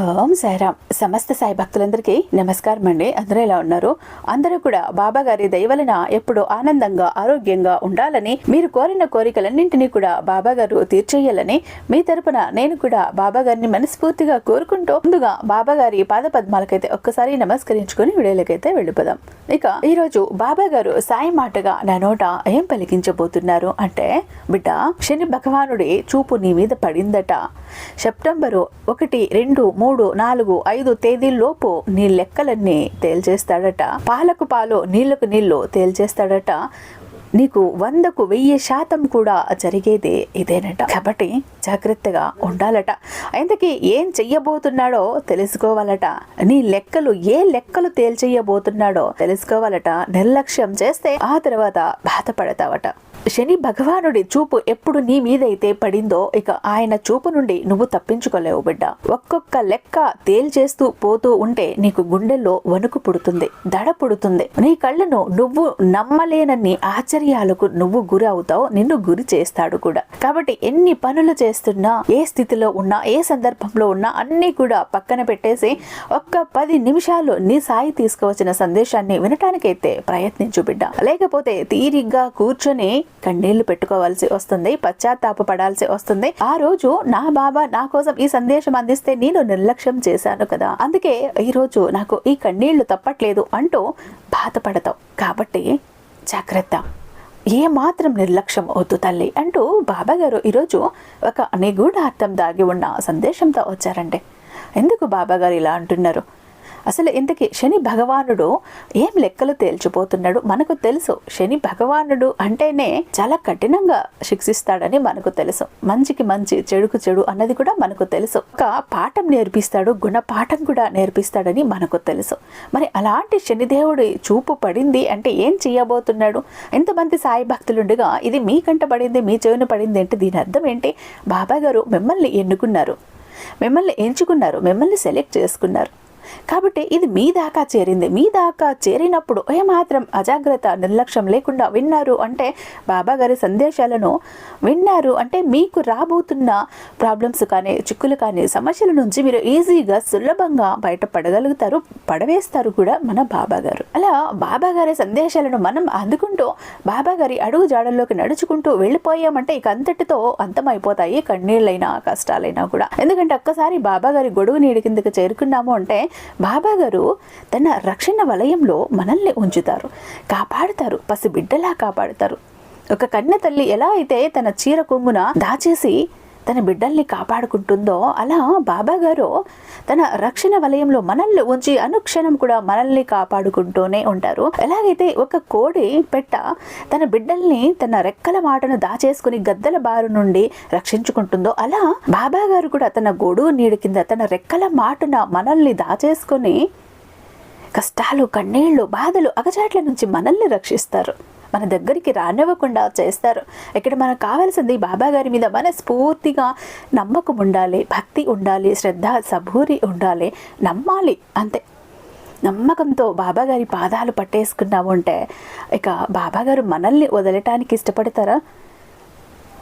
Ugh. ఓం సాయిరామ్. సమస్త సాయి భక్తులందరికీ నమస్కారం అండి. అందరూ ఎలా ఉన్నారు? అందరూ కూడా బాబా గారి దయవలన ఎప్పుడు ఆనందంగా ఆరోగ్యంగా ఉండాలని మీరు కోరిన కోరికలన్నింటినీ కూడా బాబా గారు తీర్చేయాలని మీ తరపున నేను కూడా బాబా గారిని మనస్ఫూర్తిగా కోరుకుంటూ ముందుగా బాబా గారి పాద పద్మాలకైతే ఒక్కసారి నమస్కరించుకుని విడేలకైతే వెళ్ళిపోదాం. ఇక ఈ రోజు బాబా గారు సాయి మాటగా నా నోట ఏం పలికించబోతున్నారు అంటే బిడ్డ శని భగవానుడి చూపు నీ మీద పడిందట. సెప్టెంబరు ఒకటి రెండు మూడు నాలుగు ఐదు తేదీల్లోపు నీ లెక్కలన్నీ తేల్చేస్తాడట. పాలకు పాలు నీళ్ళకు నీళ్ళు తేల్చేస్తాడట. నీకు వందకు వెయ్యి శాతం కూడా జరిగేది ఇదేనట. కాబట్టి జాగ్రత్తగా ఉండాలట. ఇంతకీ ఏం చెయ్యబోతున్నాడో తెలుసుకోవాలట. నీ లెక్కలు ఏ లెక్కలు తేల్చేయబోతున్నాడో తెలుసుకోవాలట. నిర్లక్ష్యం చేస్తే ఆ తర్వాత బాధపడతావట. శని భగవానుడి చూపు ఎప్పుడు నీ మీదైతే పడిందో ఇక ఆయన చూపు నుండి నువ్వు తప్పించుకోలేవు బిడ్డ. ఒక్కొక్క లెక్క తేల్చేస్తూ పోతూ ఉంటే నీకు గుండెల్లో వణుకు పుడుతుంది దడ పుడుతుంది. నీ కళ్ళను నువ్వు నమ్మలేనన్ని ఆశ్చర్యాలకు నువ్వు గురి అవుతావు నిన్ను గురి చేస్తాడు కూడా. కాబట్టి ఎన్ని పనులు చేస్తున్నా ఏ స్థితిలో ఉన్నా ఏ సందర్భంలో ఉన్నా అన్ని కూడా పక్కన పెట్టేసి ఒక్క పది నిమిషాలు నీ సాయి తీసుకువచ్చిన సందేశాన్ని వినటానికైతే ప్రయత్నించు బిడ్డ. లేకపోతే తీరిగ్గా కూర్చొని కన్నీళ్ళు పెట్టుకోవాల్సి వస్తుంది పశ్చాత్తాప పడాల్సి వస్తుంది. ఆ రోజు నా బాబా నా కోసం ఈ సందేశం అందిస్తే నేను నిర్లక్ష్యం చేశాను కదా. అందుకే ఈ రోజు నాకు ఈ కన్నీళ్ళు తప్పట్లేదు అంటూ బాధపడతావు. కాబట్టి జాగ్రత్త. ఏ మాత్రం నిర్లక్ష్యం వద్దు తల్లి అంటూ బాబా గారు ఈరోజు ఒక నిగూఢార్థం దాగి ఉన్న సందేశంతో వచ్చారండి. ఎందుకు బాబా గారు ఇలా అంటున్నారు? అసలు ఇంతకీ శని భగవానుడు ఏం లెక్కలు తేల్చిపోతున్నాడు? మనకు తెలుసు శని భగవానుడు అంటేనే చాలా కఠినంగా శిక్షిస్తాడని మనకు తెలుసు. మంచికి మంచి చెడుకు చెడు అన్నది కూడా మనకు తెలుసు. ఒక పాఠం నేర్పిస్తాడు గుణపాఠం కూడా నేర్పిస్తాడని మనకు తెలుసు. మరి అలాంటి శనిదేవుడి చూపు పడింది అంటే ఏం చేయబోతున్నాడు? ఎంతమంది సాయి భక్తులుండగా ఇది మీ కంట పడింది మీ చెవిన పడింది అంటే దీని అర్థం ఏంటి? బాబా గారు మిమ్మల్ని ఎన్నుకున్నారు. మిమ్మల్ని ఎంచుకున్నారు మిమ్మల్ని సెలెక్ట్ చేసుకున్నారు. కాబట్టి ఇది మీ దాకా చేరింది. మీ దాకా చేరినప్పుడు ఏమాత్రం అజాగ్రత్త నిర్లక్ష్యం లేకుండా విన్నారు అంటే బాబా గారి సందేశాలను విన్నారు అంటే మీకు రాబోతున్న ప్రాబ్లమ్స్ కానీ చిక్కులు కానీ సమస్యల నుంచి మీరు ఈజీగా సులభంగా బయటపడగలుగుతారు పడవేస్తారు కూడా మన బాబా గారు. అలా బాబా గారి సందేశాలను మనం అందుకుంటూ బాబా గారి అడుగు జాడల్లోకి నడుచుకుంటూ వెళ్ళిపోయామంటే ఇక అంతటితో అంతమైపోతాయి కన్నీళ్ళైనా కష్టాలైనా కూడా. ఎందుకంటే ఒక్కసారి బాబా గారి గొడుగు నీడి కిందకి చేరుకున్నాము అంటే బాబా గారు తన రక్షణ వలయంలో మనల్ని ఉంచుతారు. కాపాడుతారు. పసిబిడ్డలా కాపాడుతారు. ఒక కన్య తల్లి ఎలా అయితే తన చీర కొంగున దాచేసి తన బిడ్డల్ని కాపాడుకుంటుందో అలా బాబా గారు తన రక్షణ వలయంలో మనల్ని ఉంచి అనుక్షణం కూడా మనల్ని కాపాడుకుంటూనే ఉంటారు. ఎలాగైతే ఒక కోడి పెట్ట తన బిడ్డల్ని తన రెక్కల మాటను దాచేసుకుని గద్దల బారు నుండి రక్షించుకుంటుందో అలా బాబా గారు కూడా తన గొడుగు నీడు కింద తన రెక్కల మాటున మనల్ని దాచేసుకొని కష్టాలు కన్నీళ్ళు బాధలు అగచాట్ల నుంచి మనల్ని రక్షిస్తారు. మన దగ్గరికి రానివ్వకుండా చేస్తారు. ఇక్కడ మనకు కావాల్సింది బాబా గారి మీద మనస్ఫూర్తిగా నమ్మకం ఉండాలి భక్తి ఉండాలి శ్రద్ధ సబూరి ఉండాలి. నమ్మాలి అంతే. నమ్మకంతో బాబాగారి పాదాలు పట్టేసుకున్నాము అంటే ఇక బాబాగారు మనల్ని వదలటానికి ఇష్టపడతారా?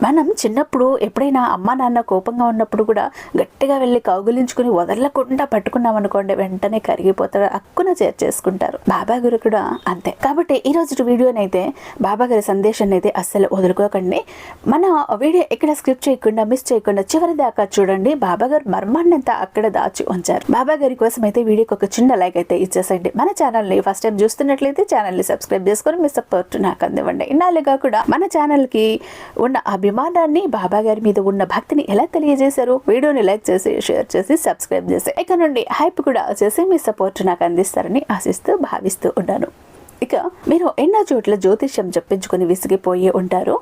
మనం చిన్నప్పుడు ఎప్పుడైనా అమ్మ నాన్న కోపంగా ఉన్నప్పుడు కూడా గట్టిగా వెళ్ళి కౌగులించుకుని వదలకుండా పట్టుకున్నాం అనుకోండి వెంటనే కరిగిపోతారు అక్కున చేర్చేసుకుంటారు బాబా గారు కూడా అంతే. కాబట్టి ఈ రోజు వీడియోనైతే బాబా గారి సందేశాన్ని అయితే అస్సలు వదులుకోకండి. మన వీడియో ఎక్కడ స్క్రిప్ట్ చేయకుండా మిస్ చేయకుండా చివరి దాకా చూడండి. బాబా గారు మర్మాన్నంతా అక్కడ దాచి ఉంచారు. బాబా గారి కోసం అయితే వీడియోకి ఒక చిన్న లైక్ అయితే ఇచ్చేసండి మన ఛానల్ని ఫస్ట్ టైం చూస్తున్నట్లయితే ఛానల్ని సబ్స్క్రైబ్ చేసుకొని మీ సపోర్ట్ నాకు అందివ్వండి. ఇన్నాళ్ళుగా కూడా మన ఛానల్కి ఉన్న అభిమానాన్ని బాబా గారి మీద ఉన్న భక్తిని ఎలా తెలియజేశారు వీడియోని లైక్ చేసి షేర్ చేసి సబ్స్క్రైబ్ చేసి ఇక నుండి హైప్ కూడా చేసి మీ సపోర్ట్ నాకు అందిస్తారని ఆశిస్తూ భావిస్తూ ఉన్నాను. ఇక మీరు ఎన్నో చోట్ల జ్యోతిష్యం చెప్పించుకొని విసిగిపోయి ఉంటారు.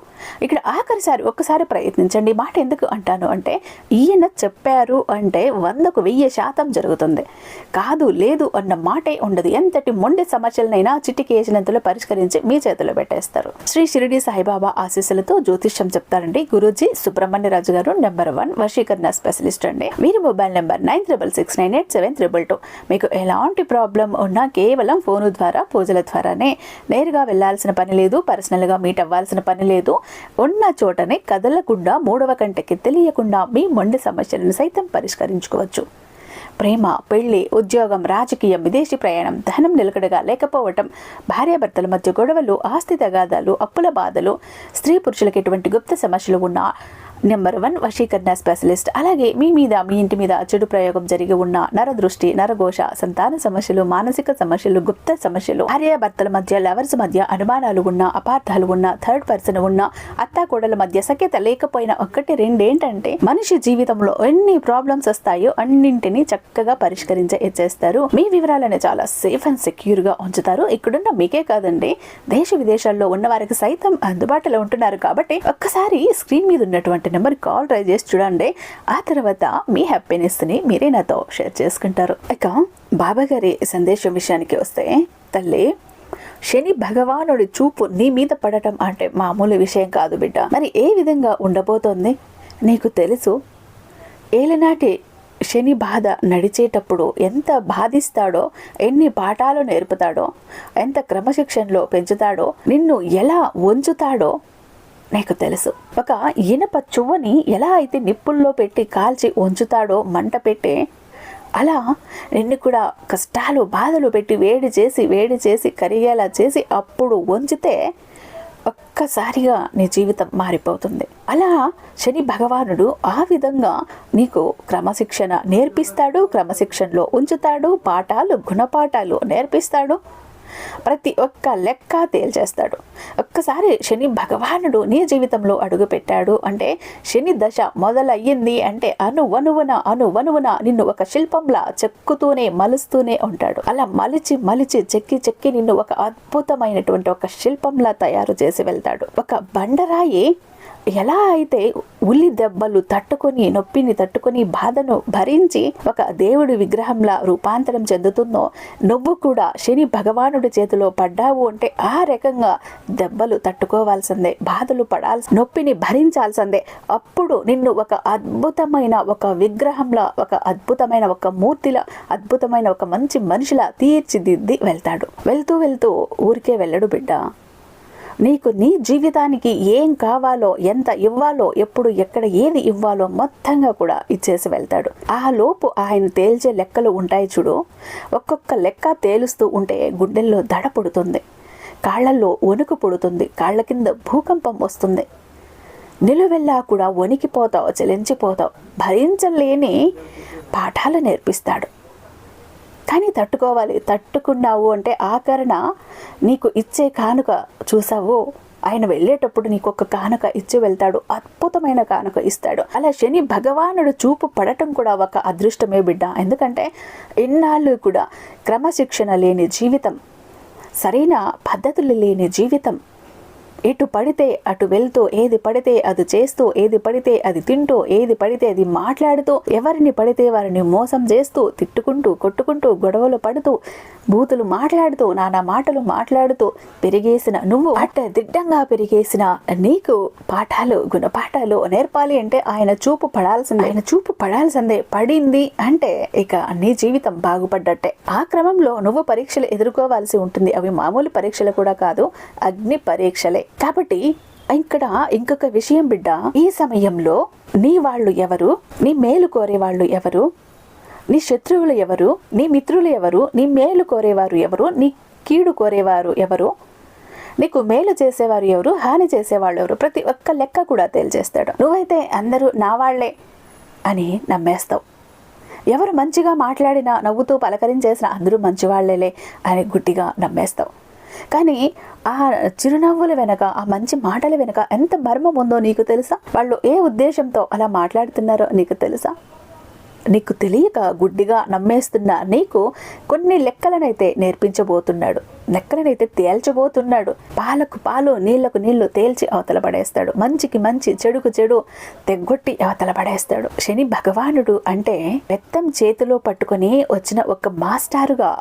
ఇక్కడ ఆఖరిసారి ఒక్కసారి ప్రయత్నించండి. మాట ఎందుకు అంటాను అంటే ఈయన చెప్పారు అంటే వందకు వెయ్యి శాతం జరుగుతుంది. కాదు లేదు అన్న మాటే ఉండదు. ఎంతటి మొండి సమస్యలనైనా చిటికేసినంతలో పరిష్కరించి మీ చేతిలో పెట్టేస్తారు. శ్రీ షిరిడి సాయిబాబా ఆశీస్సులతో జ్యోతిష్యం చెప్తారండి గురూజీ సుబ్రహ్మణ్య రాజు గారు నెంబర్ వన్ వశీకరణ స్పెషలిస్ట్ అండి. మీరు mobile number nine triple six nine eight seven triple two. మీకు ఎలాంటి ప్రాబ్లం ఉన్నా కేవలం ఫోను ద్వారా పూజల ద్వారా ద్వారానే నేరుగా వెళ్ళాల్సిన పని లేదు పర్సనల్గా మీట్ అవ్వాల్సిన పని లేదు. ఉన్న చోటనే కదలకుండా మూడవ కంటకి తెలియకుండా మీ మొండి సమస్యలను సైతం పరిష్కరించుకోవచ్చు. ప్రేమ పెళ్ళి ఉద్యోగం రాజకీయం విదేశీ ప్రయాణం ధనం నిలకడగా లేకపోవటం భార్యాభర్తల మధ్య గొడవలు ఆస్తి తగాదాలు అప్పుల బాధలు స్త్రీ పురుషులకు ఎటువంటి గుప్త సమస్యలు ఉన్నా నెంబర్ వన్ వశీకరణ స్పెషలిస్ట్ అలాగే మీ మీద మీ ఇంటి మీద చెడు ప్రయోగం జరిగి ఉన్న నరదృష్టి నరఘోష సంతాన సమస్యలు మానసిక సమస్యలు గుప్త సమస్యలు భార్యాభర్తల మధ్య లవర్స్ మధ్య అనుమానాలు ఉన్న అపార్థాలు ఉన్న థర్డ్ పర్సన్ ఉన్న అత్తాకోడల మధ్య సఖ్యత లేకపోయినా ఒక్కటి రెండేంటంటే మనిషి జీవితంలో ఎన్ని ప్రాబ్లమ్స్ వస్తాయో అన్నింటినీ చక్కగా పరిష్కరించే చేస్తారు. మీ వివరాలను చాలా సేఫ్ అండ్ సెక్యూర్గా ఉంచుతారు. ఇక్కడున్న మీకే కాదండి దేశ విదేశాల్లో ఉన్న వారికి సైతం అందుబాటులో ఉంటున్నారు. కాబట్టి ఒక్కసారి స్క్రీన్ మీద ఉన్నటువంటి నెంబర్ కాల్ ట్రై చేసి చూడండి. ఆ తర్వాత మీ హ్యాపీనెస్ని మీరే నాతో షేర్ చేసుకుంటారు. ఇక బాబా గారి సందేశం విషయానికి వస్తే తల్లి శని భగవానుడి చూపు నీ మీద పడటం అంటే మామూలు విషయం కాదు బిడ్డ. మరి ఏ విధంగా ఉండబోతోంది? నీకు తెలుసు ఏలనాటి శని బాధ నడిచేటప్పుడు ఎంత బాధిస్తాడో ఎన్ని పాఠాలు నేర్పుతాడో ఎంత క్రమశిక్షణలో పెంచుతాడో నిన్ను ఎలా ఉంచుతాడో నీకు తెలుసు. ఒక ఇనప చువ్వని ఎలా అయితే నిప్పుల్లో పెట్టి కాల్చి ఉంచుతాడో మంట పెట్టి అలా నిన్ను కూడా కష్టాలు బాధలు పెట్టి వేడి చేసి వేడి చేసి కరిగేలా చేసి అప్పుడు వంచితే ఒక్కసారిగా నీ జీవితం మారిపోతుంది. అలా శని భగవానుడు ఆ విధంగా నీకు క్రమశిక్షణ నేర్పిస్తాడు క్రమశిక్షణలో ఉంచుతాడు పాఠాలు గుణపాఠాలు నేర్పిస్తాడు. ప్రతి ఒక్క లెక్క తేల్చేస్తాడు. ఒక్కసారి శని భగవానుడు నీ జీవితంలో అడుగుపెట్టాడు అంటే శని దశ మొదలయ్యింది అంటే అనువనువున అనువనువున నిన్ను ఒక శిల్పంలా చెక్కుతూనే మలుస్తూనే ఉంటాడు. అలా మలిచి మలిచి చెక్కి చెక్కి నిన్ను ఒక అద్భుతమైనటువంటి ఒక శిల్పంలా తయారు చేసి వెళ్తాడు. ఒక బండరాయి ఎలా అయితే ఉల్లి దెబ్బలు తట్టుకొని నొప్పిని తట్టుకొని బాధను భరించి ఒక దేవుడి విగ్రహంలా రూపాంతరం చెందుతుందో నువ్వు కూడా శని భగవానుడి చేతిలో పడ్డావు అంటే ఆ రకంగా దెబ్బలు తట్టుకోవాల్సిందే బాధలు పడాల్సి నొప్పిని భరించాల్సిందే. అప్పుడు నిన్ను ఒక అద్భుతమైన ఒక విగ్రహంలా ఒక అద్భుతమైన ఒక మూర్తిలా అద్భుతమైన ఒక మంచి మనిషిలా తీర్చిదిద్ది వెళ్తాడు. వెళ్తూ వెళ్తూ ఊరికే వెళ్ళడు బిడ్డ. నీకు నీ జీవితానికి ఏం కావాలో ఎంత ఇవ్వాలో ఎప్పుడు ఎక్కడ ఏది ఇవ్వాలో మొత్తంగా కూడా ఇచ్చేసి వెళ్తాడు. ఆ లోపు ఆయన తేల్చే లెక్కలు ఉంటాయి చూడు. ఒక్కొక్క లెక్క తేలుస్తూ ఉంటే గుండెల్లో దడ పుడుతుంది. కాళ్ళల్లో వణుకు పుడుతుంది. కాళ్ళ కింద భూకంపం వస్తుంది. నిలువెల్లా కూడా వణికిపోతావు చలించిపోతావు. భరించలేని పాఠాలు నేర్పిస్తాడు. కానీ తట్టుకోవాలి. తట్టుకున్నావు అంటే ఆకరణ నీకు ఇచ్చే కానుక చూసావు? ఆయన వెళ్ళేటప్పుడు నీకు ఒక కానుక ఇచ్చి వెళ్తాడు. అద్భుతమైన కానుక ఇస్తాడు. అలా శని భగవానుడు చూపు పడటం కూడా ఒక అదృష్టమే బిడ్డ. ఎందుకంటే ఇన్నాళ్ళు కూడా క్రమశిక్షణ లేని జీవితం సరైన పద్ధతులు లేని జీవితం ఎటు పడితే అటు వెళ్తూ ఏది పడితే అది చేస్తూ ఏది పడితే అది తింటూ ఏది పడితే అది మాట్లాడుతూ ఎవరిని పడితే వారిని మోసం చేస్తూ తిట్టుకుంటూ కొట్టుకుంటూ గొడవలు పడుతూ బూతులు మాట్లాడుతూ నానా మాటలు మాట్లాడుతూ పెరిగేసిన నువ్వు అట్ట దిడ్డంగా పెరిగేసిన నీకు పాఠాలు గుణపాఠాలు నేర్పాలి అంటే ఆయన చూపు పడాల్సిందే. ఆయన చూపు పడాల్సిందే. పడింది అంటే ఇక నీ జీవితం బాగుపడ్డట్టే. ఆ క్రమంలో నువ్వు పరీక్షలు ఎదుర్కోవాల్సి ఉంటుంది. అవి మామూలు పరీక్షలు కూడా కాదు అగ్ని పరీక్షలే. కాబట్టి ఇక్కడ ఇంకొక విషయం బిడ్డ. ఈ సమయంలో నీ వాళ్ళు ఎవరు? నీ మేలు కోరే వాళ్ళు ఎవరు? నీ శత్రువులు ఎవరు? నీ మిత్రులు ఎవరు? నీ మేలు కోరేవారు ఎవరు? నీ కీడు కోరేవారు ఎవరు? నీకు మేలు చేసేవారు ఎవరు? హాని చేసేవాళ్ళు ఎవరు? ప్రతి ఒక్క లెక్క కూడా తేల్చేస్తాడు నువ్వైతే అందరూ నా వాళ్ళే అని నమ్మేస్తావు. ఎవరు మంచిగా మాట్లాడినా నవ్వుతూ పలకరించేసిన అందరూ మంచివాళ్ళేలే అని గుడ్డిగా నమ్మేస్తావు. కానీ ఆ చిరునవ్వుల వెనక ఆ మంచి మాటల వెనక ఎంత మర్మం ఉందో నీకు తెలుసా? వాళ్ళు ఏ ఉద్దేశంతో అలా మాట్లాడుతున్నారో నీకు తెలుసా? నీకు తెలియక గుడ్డిగా నమ్మేస్తున్న నీకు కొన్ని లెక్కలనైతే నేర్పించబోతున్నాడు. లెక్కలనైతే తేల్చబోతున్నాడు. పాలకు పాలు నీళ్ళకు నీళ్ళు తేల్చి అవతల పడేస్తాడు. మంచికి మంచి చెడుకు చెడు తెగ్గొట్టి అవతల పడేస్తాడు. శని భగవానుడు అంటే పెత్తం చేతిలో పట్టుకొని వచ్చిన ఒక మాస్టారుగా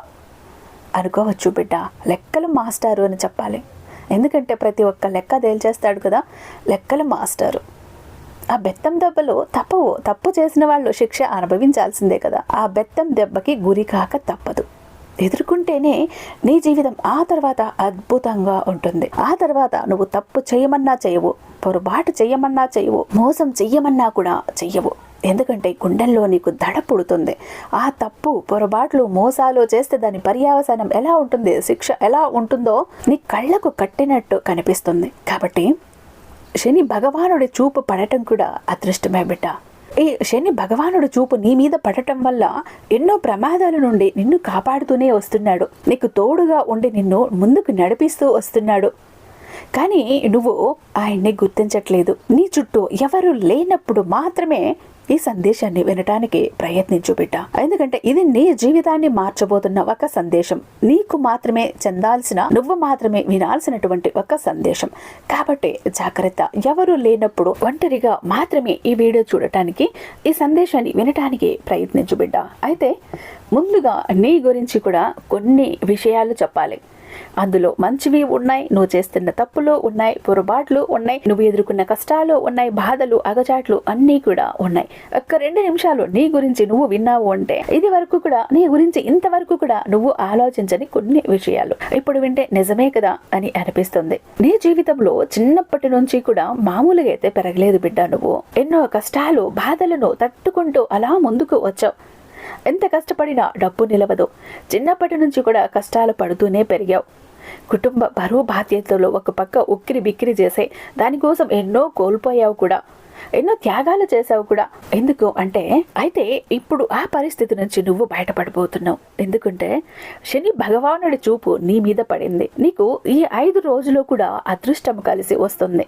అనుకోవచ్చు బిడ్డ లెక్కలు మాస్టారు అని చెప్పాలి. ఎందుకంటే ప్రతి ఒక్క లెక్క తేల్చేస్తాడు కదా? లెక్కలు మాస్టారు. ఆ బెత్తం దెబ్బలు తప్పవు తప్పు చేసిన వాళ్ళు శిక్ష అనుభవించాల్సిందే కదా? ఆ బెత్తం దెబ్బకి గురి కాక తప్పదు. ఎదుర్కొంటేనే నీ జీవితం ఆ తర్వాత అద్భుతంగా ఉంటుంది. ఆ తర్వాత నువ్వు తప్పు చేయమన్నా చేయవు పొరపాటు చేయమన్నా చేయవు మోసం చెయ్యమన్నా కూడా చెయ్యవు. ఎందుకంటే గుండెల్లో నీకు దడ పుడుతుంది. ఆ తప్పు పొరపాట్లు మోసాలు చేస్తే దాని పర్యావసానం ఎలా ఉంటుంది శిక్ష ఎలా ఉంటుందో నీ కళ్ళకు కట్టినట్టు కనిపిస్తుంది. కాబట్టి శని భగవానుడి చూపు పడటం కూడా అదృష్టమే బిడ్డ. ఈ శని భగవానుడు చూపు నీ మీద పడటం వల్ల ఎన్నో ప్రమాదాల నుండి నిన్ను కాపాడుతూనే వస్తున్నాడు. నీకు తోడుగా ఉండి నిన్ను ముందుకు నడిపిస్తూ వస్తున్నాడు. కానీ నువ్వు ఆయన్ని గుర్తించట్లేదు. నీ చుట్టూ ఎవరు లేనప్పుడు మాత్రమే ఈ సందేశాన్ని వినటానికి ప్రయత్నించు బిడ్డ. ఎందుకంటే ఇది నీ జీవితాన్ని మార్చబోతున్న ఒక సందేశం. నీకు మాత్రమే చెందాల్సిన నువ్వు మాత్రమే వినాల్సినటువంటి ఒక సందేశం. కాబట్టి జాగ్రత్త. ఎవరు లేనప్పుడు ఒంటరిగా మాత్రమే ఈ వీడియో చూడటానికి ఈ సందేశాన్ని వినటానికి ప్రయత్నించు బిడ్డ. అయితే ముందుగా నీ గురించి కూడా కొన్ని విషయాలు చెప్పాలి. అందులో మంచివి ఉన్నాయి నువ్వు చేస్తున్న తప్పులు ఉన్నాయి పొరపాట్లు ఉన్నాయి నువ్వు ఎదుర్కొన్న కష్టాలు ఉన్నాయి బాధలు అగచాట్లు అన్నీ కూడా ఉన్నాయి. ఒక్క రెండు నిమిషాలు నీ గురించి నువ్వు విన్నావు అంటే ఇది వరకు కూడా నీ గురించి ఇంతవరకు కూడా నువ్వు ఆలోచించని కొన్ని విషయాలు. ఇప్పుడు వింటే నిజమే కదా అని అనిపిస్తుంది. నీ జీవితంలో చిన్నప్పటి నుంచి కూడా మామూలుగా అయితే పెరగలేదు బిడ్డ నువ్వు. ఎన్నో కష్టాలు బాధలను తట్టుకుంటూ అలా ముందుకు వచ్చావు. ఎంత కష్టపడినా డబ్బు నిలవదు. చిన్నప్పటి నుంచి కూడా కష్టాలు పడుతూనే పెరిగావు. కుటుంబ బరువు బాధ్యతలు ఒక పక్క ఉక్కిరి బిక్కిరి చేసే దానికోసం ఎన్నో కోల్పోయావు కూడా. ఎన్నో త్యాగాలు చేసావు కూడా. ఎందుకు అంటే అయితే ఇప్పుడు ఆ పరిస్థితి నుంచి నువ్వు బయటపడిపోతున్నావు ఎందుకంటే శని భగవానుడి చూపు నీ మీద పడింది. నీకు ఈ ఐదు రోజులు కూడా అదృష్టం కలిసి వస్తుంది.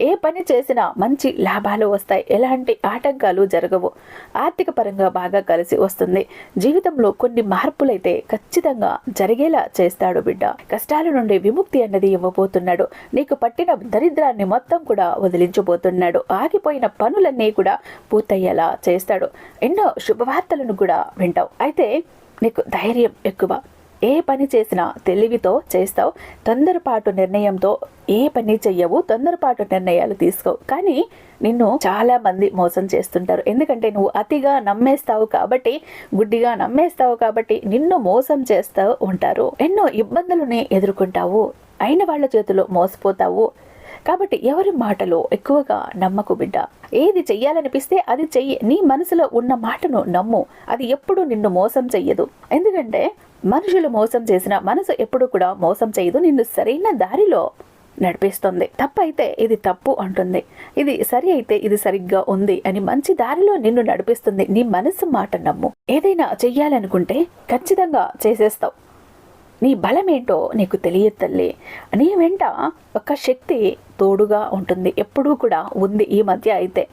ఏ పని చేసినా మంచి లాభాలు వస్తాయి. ఎలాంటి ఆటంకాలు జరగవు. ఆర్థిక పరంగా బాగా కలిసి వస్తుంది. జీవితంలో కొన్ని మార్పులైతే ఖచ్చితంగా జరిగేలా చేస్తాడు బిడ్డ. కష్టాల నుండి విముక్తి అన్నది ఇవ్వబోతున్నాడు. నీకు పట్టిన దరిద్రాన్ని మొత్తం కూడా వదిలించబోతున్నాడు. ఆగి ఆగిపోయిన పనులన్నీ కూడా పూర్తయ్యేలా చేస్తాడు. ఎన్నో శుభవార్తలను కూడా వింటావు. అయితే నీకు ధైర్యం ఎక్కువ. ఏ పని చేసినా తెలివితో చేస్తావు. తొందరపాటు నిర్ణయంతో ఏ పని చెయ్యవు. తొందరపాటు నిర్ణయాలు తీసుకోవు. కానీ నిన్ను చాలా మంది మోసం చేస్తుంటారు. ఎందుకంటే నువ్వు అతిగా నమ్మేస్తావు కాబట్టి గుడ్డిగా నమ్మేస్తావు కాబట్టి నిన్ను మోసం చేస్తూ ఉంటారు. ఎన్నో ఇబ్బందులని ఎదుర్కొంటావు. అయిన వాళ్ళ చేతిలో మోసపోతావు. కాబట్టి ఎవరి మాటలో ఎక్కువగా నమ్మకు బిడ్డ? ఏది చెయ్యాలనిపిస్తే అది చెయ్యి. నీ మనసులో ఉన్న మాటను నమ్ము. అది ఎప్పుడు నిన్ను మోసం చెయ్యదు. ఎందుకంటే మనుషులు మోసం చేసిన మనసు ఎప్పుడు కూడా మోసం చేయదు నిన్ను సరైన దారిలో నడిపిస్తుంది. తప్పైతే ఇది తప్పు అంటుంది. ఇది సరి అయితే ఇది సరిగ్గా ఉంది అని మంచి దారిలో నిన్ను నడిపిస్తుంది. నీ మనసు మాట నమ్ము. ఏదైనా చెయ్యాలనుకుంటే ఖచ్చితంగా చేసేస్తావు. నీ బలమేంటో నీకు తెలియదు తల్లి. నీ వెంట ఒక శక్తి తోడుగా ఉంటుంది. ఎప్పుడూ కూడా ఉంది ఈ మధ్య అయితే.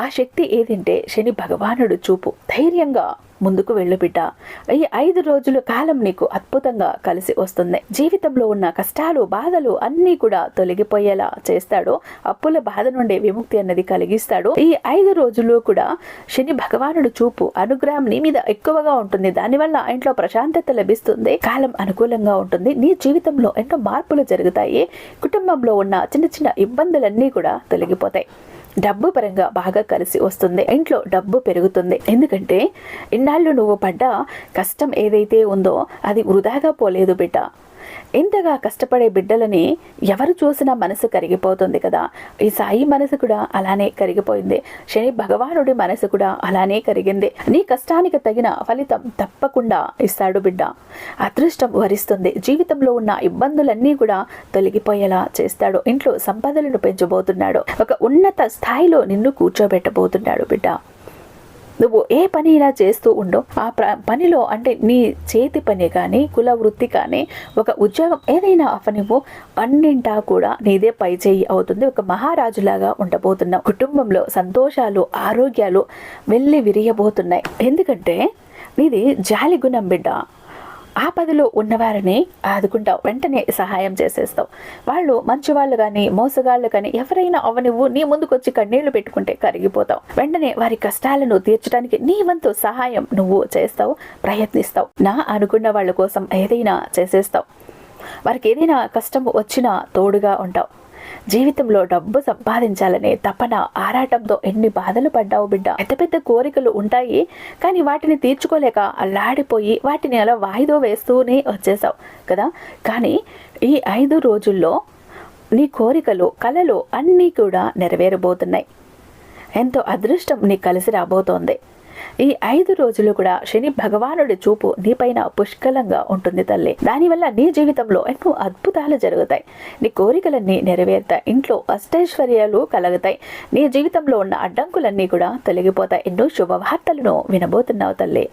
ఆ శక్తి ఏదంటే శని భగవానుడు చూపు. ధైర్యంగా ముందుకు వెళ్ళు బిడ్డ. ఈ ఐదు రోజుల కాలం నీకు అద్భుతంగా కలిసి వస్తుంది. జీవితంలో ఉన్న కష్టాలు బాధలు అన్నీ కూడా తొలగిపోయేలా చేస్తాడు. అప్పుల బాధ నుండి విముక్తి అన్నది కలిగిస్తాడు. ఈ ఐదు రోజులు కూడా శని భగవానుడు చూపు అనుగ్రహం నీ మీద ఎక్కువగా ఉంటుంది. దానివల్ల ఇంట్లో ప్రశాంతత లభిస్తుంది. కాలం అనుకూలంగా ఉంటుంది. నీ జీవితంలో ఎన్నో మార్పులు జరుగుతాయి. కుటుంబంలో ఉన్న చిన్న చిన్న ఇబ్బందులన్నీ కూడా తొలగిపోతాయి. డబ్బు పరంగా బాగా కలిసి వస్తుంది. ఇంట్లో డబ్బు పెరుగుతుంది. ఎందుకంటే ఇన్నాళ్ళు నువ్వు పడ్డ కష్టం ఏదైతే ఉందో అది వృధాగా పోలేదు బిడ్డ. ఇంతగా కష్టపడే బిడ్డలని ఎవరు చూసినా మనసు కరిగిపోతుంది కదా. ఈ సాయి మనసు కూడా అలానే కరిగిపోయింది. శని భగవానుడి మనసు కూడా అలానే కరిగింది. నీ కష్టానికి తగిన ఫలితం తప్పకుండా ఇస్తాడు బిడ్డ. అదృష్టం వరిస్తుంది. జీవితంలో ఉన్న ఇబ్బందులన్నీ కూడా తొలగిపోయేలా చేస్తాడు. ఇంట్లో సంపదలను పెంచబోతున్నాడు. ఒక ఉన్నత స్థాయిలో నిన్ను కూర్చోబెట్టబోతున్నాడు బిడ్డ. నువ్వు ఏ పని ఇలా చేస్తూ ఉండో ఆ పనిలో అంటే నీ చేతి పని కానీ కుల వృత్తి కానీ ఒక ఉద్యోగం ఏదైనా అవనివ్వు అన్నింటా కూడా నీదే పై చేయి అవుతుంది. ఒక మహారాజులాగా ఉండబోతున్నావు. కుటుంబంలో సంతోషాలు ఆరోగ్యాలు వెళ్ళి విరియబోతున్నాయి. ఎందుకంటే నీది జాలి గుణం బిడ్డ. ఆపదలో ఉన్నవారిని ఆదుకుంటావు. వెంటనే సహాయం చేసేస్తావు. వాళ్ళు మంచివాళ్ళు కానీ మోసగాళ్ళు కానీ ఎవరైనా అవనివ్వు నీ ముందుకొచ్చి కన్నీళ్ళు పెట్టుకుంటే కరిగిపోతావు. వెంటనే వారి కష్టాలను తీర్చడానికి నీ వంతు సహాయం నువ్వు చేస్తావు ప్రయత్నిస్తావు. నా అనుకున్న వాళ్ళ కోసం ఏదైనా చేసేస్తావు. వారికి ఏదైనా కష్టం వచ్చినా తోడుగా ఉంటావు. జీవితంలో డబ్బు సంపాదించాలనే తపన ఆరాటంతో ఎన్ని బాధలు పడ్డావు బిడ్డ? పెద్ద పెద్ద కోరికలు ఉంటాయి కానీ వాటిని తీర్చుకోలేక అల్లాడిపోయి వాటిని అలా వాయిదో వేస్తూనే వచ్చేసావు కదా? కానీ ఈ ఐదు రోజుల్లో నీ కోరికలు కలలు అన్నీ కూడా నెరవేరబోతున్నాయి. ఎంతో అదృష్టం నీకు కలిసి రాబోతోంది. ఈ ఐదు రోజులు కూడా శని భగవానుడి చూపు నీపైన పుష్కలంగా ఉంటుంది తల్లి. దానివల్ల నీ జీవితంలో ఎన్నో అద్భుతాలు జరుగుతాయి. నీ కోరికలన్నీ నెరవేరుతాయి. ఇంట్లో అష్టైశ్వర్యాలు కలుగుతాయి. నీ జీవితంలో ఉన్న అడ్డంకులన్నీ కూడా తొలగిపోతాయి. ఎన్నో శుభవార్తలను వినబోతున్నావు తల్లి.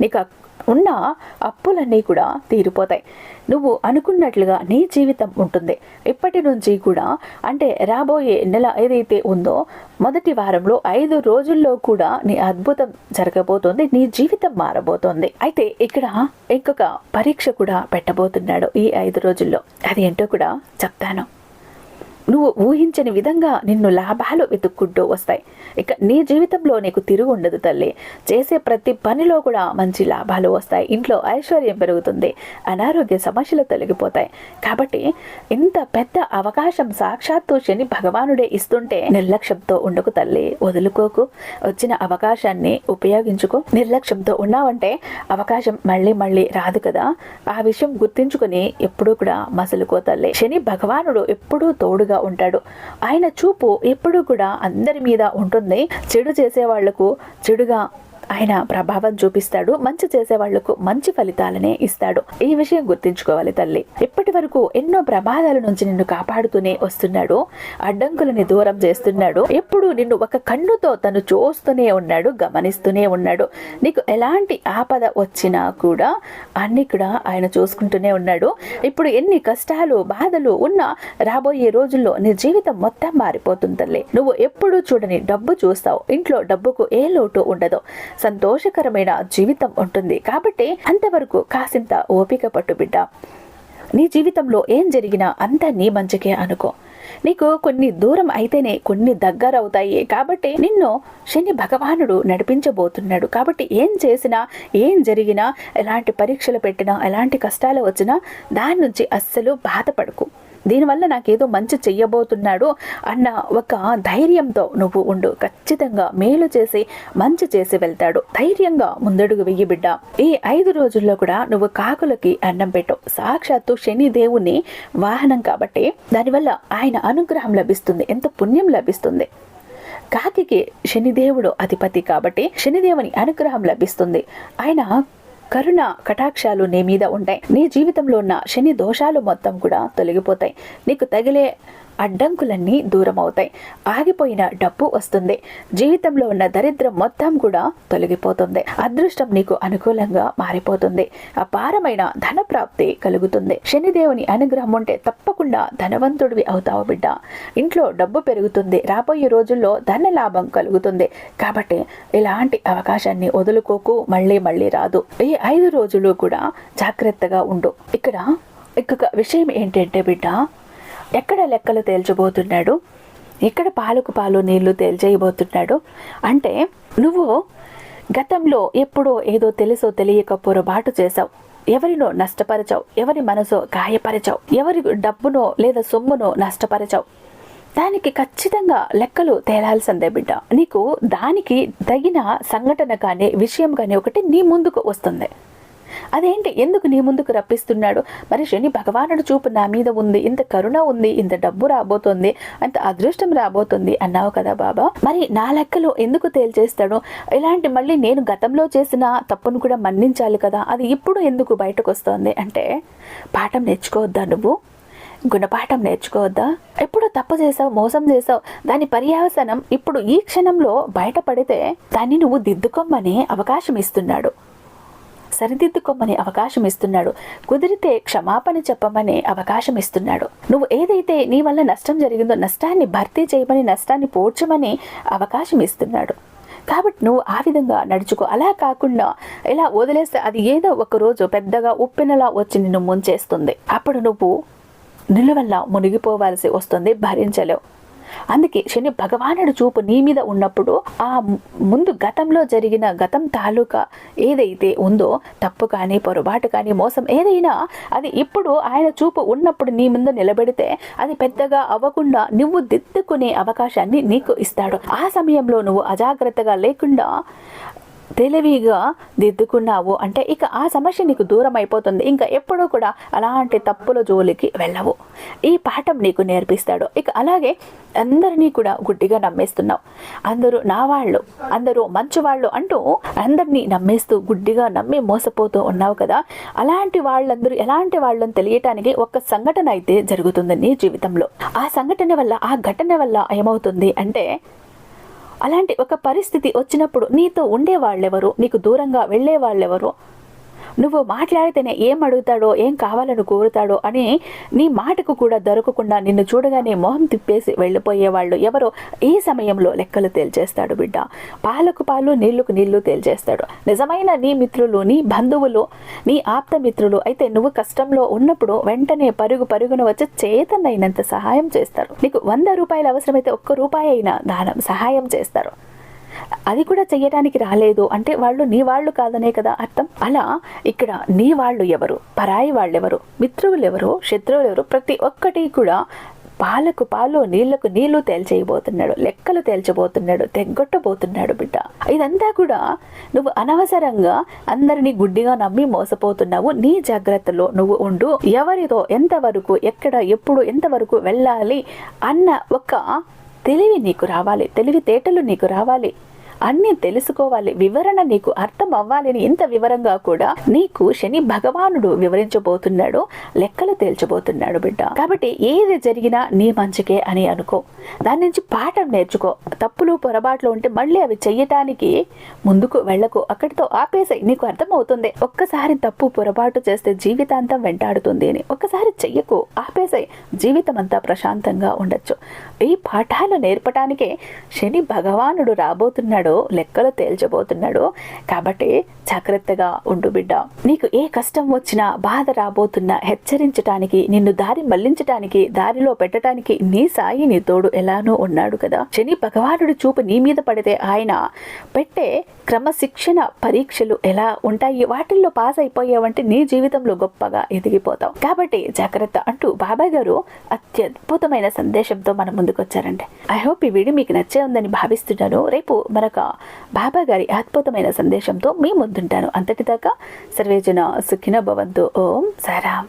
నీకు ఉన్న అప్పులన్నీ కూడా తీరిపోతాయి. నువ్వు అనుకున్నట్లుగా నీ జీవితం ఉంటుంది. ఇప్పటి నుంచి కూడా అంటే రాబోయే నెల ఏదైతే ఉందో మొదటి వారంలో ఐదు రోజుల్లో కూడా నీ అద్భుతం జరగబోతోంది నీ జీవితం మారబోతోంది. అయితే ఇక్కడ ఇంకొక పరీక్ష కూడా పెట్టబోతున్నాడు ఈ ఐదు రోజుల్లో. అది ఏంటో కూడా చెప్తాను. నువ్వు ఊహించని విధంగా నిన్ను లాభాలు వెతుక్కుంటూ వస్తాయి. ఇక నీ జీవితంలో నీకు తిరుగు ఉండదు తల్లి. చేసే ప్రతి పనిలో కూడా మంచి లాభాలు వస్తాయి. ఇంట్లో ఐశ్వర్యం పెరుగుతుంది. అనారోగ్య సమస్యలు తొలగిపోతాయి. కాబట్టి ఇంత పెద్ద అవకాశం సాక్షాత్తు శని భగవానుడే ఇస్తుంటే నిర్లక్ష్యంతో ఉండకు తల్లి. వదులుకోకు. వచ్చిన అవకాశాన్ని ఉపయోగించుకో. నిర్లక్ష్యంతో ఉన్నావంటే అవకాశం మళ్ళీ మళ్ళీ రాదు కదా. ఆ విషయం గుర్తించుకుని ఎప్పుడూ కూడా మసలుకో తల్లి. శని భగవానుడు ఎప్పుడూ తోడుగా ఉంటాడు. ఆయన చూపు ఎప్పుడూ కూడా అందరి మీద ఉంటుంది. చెడు చేసే వాళ్ళకు చెడుగా ఆయన ప్రభావం చూపిస్తాడు మంచి చేసే వాళ్ళకు మంచి ఫలితాలనే ఇస్తాడు. ఈ విషయం గుర్తించుకోవాలి తల్లి. ఇప్పటి వరకు ఎన్నో ప్రమాదాల నుంచి నిన్ను కాపాడుతూనే వస్తున్నాడు. అడ్డంకులని దూరం చేస్తున్నాడు. ఎప్పుడు నిన్ను ఒక కన్నుతో తను చూస్తూనే ఉన్నాడు గమనిస్తూనే ఉన్నాడు. నీకు ఎలాంటి ఆపద వచ్చినా కూడా అన్ని కూడా ఆయన చూసుకుంటూనే ఉన్నాడు. ఇప్పుడు ఎన్ని కష్టాలు బాధలు ఉన్నా రాబోయే రోజుల్లో నీ జీవితం మొత్తం మారిపోతుంది తల్లి. నువ్వు ఎప్పుడు చూడని డబ్బు చూస్తావు. ఇంట్లో డబ్బుకు ఏ లోటు ఉండదు. సంతోషకరమైన జీవితం ఉంటుంది. కాబట్టి అంతవరకు కాసింత ఓపిక పట్టు బిడ్డ. నీ జీవితంలో ఏం జరిగినా అంతా నీ మంచికే అనుకో. నీకు కొన్ని దూరం అయితేనే కొన్ని దగ్గర అవుతాయి కాబట్టి నిన్ను శని భగవానుడు నడిపించబోతున్నాడు. కాబట్టి ఏం చేసినా ఏం జరిగినా ఎలాంటి పరీక్షలు పెట్టినా ఎలాంటి కష్టాలు వచ్చినా దాని నుంచి అస్సలు బాధపడకు. దీనివల్ల నాకేదో మంచి చెయ్యబోతున్నాడు అన్న ఒక ధైర్యంతో నువ్వు ఉండు. ఖచ్చితంగా మేలు చేసి మంచి చేసి వెళ్తాడు. ధైర్యంగా ముందడుగు వెయ్యి బిడ్డ. ఈ ఐదు రోజుల్లో కూడా నువ్వు కాకులకి అన్నం పెట్టు. సాక్షాత్తు శని దేవుని వాహనం కాబట్టి దానివల్ల ఆయన అనుగ్రహం లభిస్తుంది. ఎంత పుణ్యం లభిస్తుంది. కాకి శనిదేవుడు అధిపతి కాబట్టి శనిదేవుని అనుగ్రహం లభిస్తుంది. ఆయన కరుణ కటాక్షాలు నీ మీద ఉంటాయి. నీ జీవితంలో ఉన్న శని దోషాలు మొత్తం కూడా తొలగిపోతాయి. నీకు తగిలే అడ్డంకులన్నీ దూరం అవుతాయి ఆగిపోయిన డబ్బు వస్తుంది. జీవితంలో ఉన్న దరిద్రం మొత్తం కూడా తొలగిపోతుంది. అదృష్టం నీకు అనుకూలంగా మారిపోతుంది. అపారమైన ధన ప్రాప్తి కలుగుతుంది. శనిదేవుని అనుగ్రహం ఉంటే తప్పకుండా ధనవంతుడివి అవుతావు బిడ్డ. ఇంట్లో డబ్బు పెరుగుతుంది. రాబోయే రోజుల్లో ధన లాభం కలుగుతుంది. కాబట్టి ఇలాంటి అవకాశాన్ని వదులుకోకు. మళ్ళీ మళ్ళీ రాదు. ఈ ఐదు రోజులు కూడా జాగ్రత్తగా ఉండు. ఇక్కడ ఇంకొక విషయం ఏంటంటే బిడ్డ ఎక్కడ లెక్కలు తేల్చబోతున్నాడు? ఎక్కడ పాలకు పాలు నీళ్ళు తేల్చేయబోతున్నాడు అంటే నువ్వు గతంలో ఎప్పుడో ఏదో తెలుసో తెలియక పొరపాటు చేశావు. ఎవరినో నష్టపరచావు. ఎవరి మనసో గాయపరచావు. ఎవరి డబ్బునో లేదా సొమ్మునో నష్టపరచావు. దానికి ఖచ్చితంగా లెక్కలు తేలాల్సిందే బిడ్డ. నీకు దానికి తగిన సంఘటన కానీ విషయం కానీ ఒకటి నీ ముందుకు వస్తుంది. అదేంటి? ఎందుకు నీ ముందుకు రప్పిస్తున్నాడు? మరి శని భగవానుడు చూపు నా మీద ఉంది. ఇంత కరుణ ఉంది. ఇంత డబ్బు రాబోతుంది. అంత అదృష్టం రాబోతుంది అన్నావు కదా బాబా? మరి నా లెక్కలు ఎందుకు తేల్చేస్తాడు? ఇలాంటి మళ్ళీ నేను గతంలో చేసిన తప్పును కూడా మన్నించాలి కదా. అది ఇప్పుడు ఎందుకు బయటకు వస్తుంది అంటే పాఠం నేర్చుకోవద్దా నువ్వు? గుణపాఠం నేర్చుకోవద్దా? ఎప్పుడు తప్పు చేసావు మోసం చేసావు? దాని పర్యావసనం ఇప్పుడు ఈ క్షణంలో బయటపడితే దాన్ని నువ్వు దిద్దుకోమని అవకాశం ఇస్తున్నాడు. సరిదిద్దుకోమని అవకాశం ఇస్తున్నాడు కుదిరితే క్షమాపణ చెప్పమని అవకాశం ఇస్తున్నాడు నువ్వు ఏదైతే నీ వల్ల నష్టం జరిగిందో నష్టాన్ని భర్తీ చేయమని నష్టాన్ని పోడ్చమని అవకాశం ఇస్తున్నాడు కాబట్టి నువ్వు ఆ విధంగా నడుచుకో. అలా కాకుండా ఇలా వదిలేస్తే అది ఏదో ఒక రోజు పెద్దగా ఉప్పెనలా వచ్చి నిన్ను ముంచేస్తుంది. అప్పుడు నువ్వు నిలువల్ల మునిగిపోవాల్సి వస్తుంది. భరించలేవు. అందుకే శని భగవానుడు చూపు నీ మీద ఉన్నప్పుడు ఆ ముందు గతంలో జరిగిన గతం తాలూకా ఏదైతే ఉందో తప్పు కానీ పొరపాటు కానీ మోసం ఏదైనా అది ఇప్పుడు ఆయన చూపు ఉన్నప్పుడు నీ ముందు నిలబెడితే అది పెద్దగా అవ్వకుండా నువ్వు దిద్దుకునే అవకాశాన్ని నీకు ఇస్తాడు. ఆ సమయంలో నువ్వు అజాగ్రత్తగా లేకుండా తెలివిగా దిద్దుకున్నావు అంటే ఇక ఆ సమస్య నీకు దూరం అయిపోతుంది. ఇంకా ఎప్పుడూ కూడా అలాంటి తప్పుల జోలికి వెళ్ళవు. ఈ పాఠం నీకు నేర్పిస్తాడు. ఇక అలాగే అందరినీ కూడా గుడ్డిగా నమ్మేస్తున్నావు. అందరూ నా వాళ్ళు అందరూ మంచి వాళ్ళు అంటూ అందరినీ నమ్మేస్తూ గుడ్డిగా నమ్మి మోసపోతూ ఉన్నావు కదా. అలాంటి వాళ్ళందరూ ఎలాంటి వాళ్ళని తెలియటానికి ఒక సంఘటన అయితే జరుగుతుంది నీ జీవితంలో. ఆ సంఘటన వల్ల ఆ ఘటన వల్ల ఏమవుతుంది అంటే అలాంటి ఒక పరిస్థితి వచ్చినప్పుడు నీతో ఉండే వాళ్ళెవరు నీకు దూరంగా వెళ్ళే వాళ్ళెవరు నువ్వు మాట్లాడితేనే ఏం అడుగుతాడో ఏం కావాలని కోరుతాడో అని నీ మాటకు కూడా దొరకకుండా నిన్ను చూడగానే మొహం తిప్పేసి వెళ్ళిపోయేవాళ్ళు ఎవరో ఈ సమయంలో లెక్కలు తేల్చేస్తాడు బిడ్డ. పాలకు పాలు నీళ్ళకు నీళ్ళు తేల్చేస్తాడు. నిజమైన నీ మిత్రులు నీ బంధువులు నీ ఆప్త మిత్రులు అయితే నువ్వు కష్టంలో ఉన్నప్పుడు వెంటనే పరుగు పరుగున వచ్చి చేతనైనంత సహాయం చేస్తారు. నీకు వంద రూపాయలు అవసరమైతే ఒక్క రూపాయి అయినా దానం సహాయం చేస్తారు. అది కూడా చెయ్యడానికి రాలేదు. అంటే వాళ్ళు నీ వాళ్ళు కాదనే కదా అర్థం? అలా ఇక్కడ నీ వాళ్ళు ఎవరు? పరాయి వాళ్ళెవరు? మిత్రువులు ఎవరు శత్రువులు ఎవరు ప్రతి ఒక్కటి కూడా పాలకు పాలు నీళ్ళకు నీళ్ళు తేల్చేయబోతున్నాడు. లెక్కలు తేల్చబోతున్నాడు. తెగ్గొట్టబోతున్నాడు బిడ్డ. ఇదంతా కూడా నువ్వు అనవసరంగా అందరినీ గుడ్డిగా నమ్మి మోసపోతున్నావు. నీ జాగ్రత్తలో నువ్వు ఉండు. ఎవరితో ఎంతవరకు ఎక్కడ ఎప్పుడు ఎంతవరకు వెళ్ళాలి అన్న ఒక తెలివి నీకు రావాలి తెలివితేటలు నీకు రావాలి. అన్నీ తెలుసుకోవాలి. వివరణ నీకు అర్థం అవ్వాలని ఇంత వివరంగా కూడా నీకు శని భగవానుడు వివరించబోతున్నాడు లెక్కలు తేల్చబోతున్నాడు బిడ్డ. కాబట్టి ఏది జరిగినా నీ మంచికే అని అనుకో. దాని నుంచి పాఠం నేర్చుకో. తప్పులు పొరపాట్లు ఉంటే మళ్ళీ అవి చెయ్యటానికి ముందుకు వెళ్ళకు. అక్కడితో ఆపేసాయి నీకు అర్థమవుతుంది. ఒక్కసారి తప్పు పొరపాటు చేస్తే జీవితాంతం వెంటాడుతుంది అని. ఒక్కసారి చెయ్యకు ఆపేసాయి. జీవితం అంతా ప్రశాంతంగా ఉండొచ్చు. ఈ పాఠాలు నేర్పటానికే శని భగవానుడు రాబోతున్నాడు. లెక్కలు తేల్చబోతున్నాడు. కాబట్టి జాగ్రత్తగా ఉండు బిడ్డ. నీకు ఏ కష్టం వచ్చినా బాధ రాబోతున్నా హెచ్చరించటానికి నిన్ను దారి మళ్ళించటానికి దారిలో పెట్టడానికి నీ సాయి నీ తోడు ఎలానో ఉన్నాడు కదా. శని భగవానుడు చూపు నీ మీద పడితే ఆయన పెట్టే క్రమశిక్షణ పరీక్షలు ఎలా ఉంటాయి? వాటిల్లో పాస్ అయిపోయావంటే నీ జీవితంలో గొప్పగా ఎదిగిపోతావు. కాబట్టి జాగ్రత్త అంటూ బాబాయ్ గారు అత్యద్భుతమైన సందేశంతో మన ముందుకు వచ్చారండి ఐ హోప్ ఈ వీడియో మీకు నచ్చే ఉందని భావిస్తున్నాను. రేపు మరొక బాబా గారి అద్భుతమైన సందేశంతో మీ ముందుంటాను. అంతటిదాకా సర్వేజన సుఖిన భవంతు. ఓం సారాం.